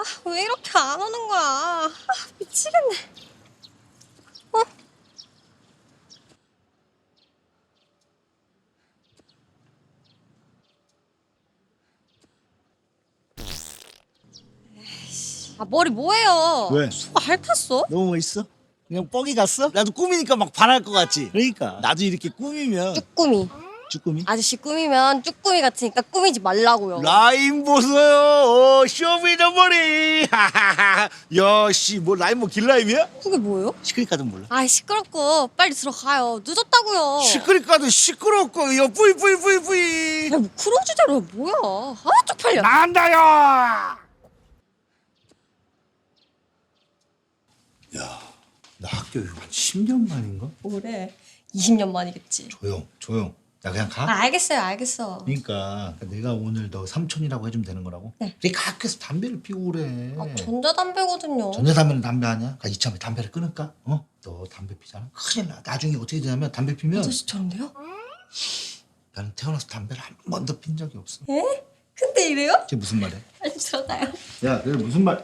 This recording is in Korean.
아, 왜 이렇게 안 오는 거야? 아, 미치겠네. 어? 에이씨, 아, 머리 뭐예요? 왜? 수가 핥았어? 너무 멋있어? 그냥 뻑이 갔어? 나도 꾸미니까 막 반할 것 같지? 그러니까 나도 이렇게 꾸미면 쭈꾸미. 쭈꾸미? 아저씨 꾸미면 쭈꾸미 같으니까 꾸미지 말라고요. 라임 보세요 어, 쇼미더 머리 야씨 뭐 라임 뭐 길라임이야? 그게 뭐예요? 시크릿 몰라 아이 시끄럽고 빨리 들어가요. 늦었다고요. 시크릿 가도 시끄럽고 야 뿌이 뿌이 뿌이 뿌이 야, 뭐 그런 주제로 뭐야? 아 쪽팔려. 난다요 야 나 학교 이거 10년 만인가? 뭐래? 20년 만이겠지. 조용 조용 나 그냥 가? 아 알겠어요, 알겠어. 그러니까 내가 오늘 너 삼촌이라고 해주면 되는 거라고? 네. 그러니까 학교에서 담배를 피우고 그래 아, 전자담배거든요. 전자담배는 담배 아니야? 그러니까 이참에 담배를 끊을까? 어? 너 담배 피잖아? 큰일 나 나중에 어떻게 되냐면 담배 피면 아저씨처럼요? 나는 태어나서 담배를 한 번도 핀 적이 없어 에? 근데 이래요? 그게 무슨 말이야? 빨리 들어가요. 야 그게 무슨 말